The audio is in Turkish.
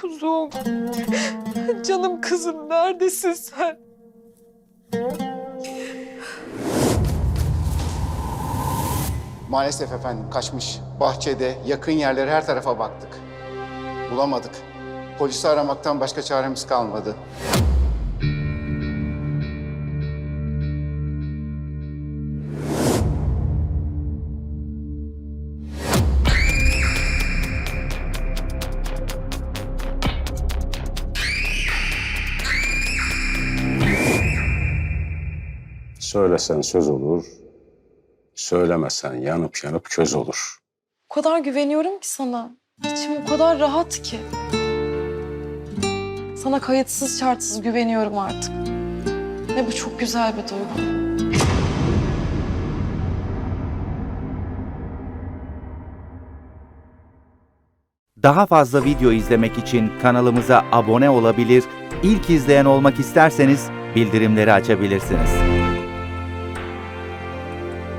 Kuzum. Canım kızım neredesin sen? Maalesef efendim kaçmış. Bahçede, yakın yerlere her tarafa baktık. Bulamadık. Polisi aramaktan başka çaremiz kalmadı. Söylesen söz olur, söylemesen yanıp yanıp köz olur. O kadar güveniyorum ki sana. İçim o kadar rahat ki. Sana kayıtsız şartsız güveniyorum artık. Ve bu çok güzel bir duygu. Daha fazla video izlemek için kanalımıza abone olabilir, ilk izleyen olmak isterseniz bildirimleri açabilirsiniz.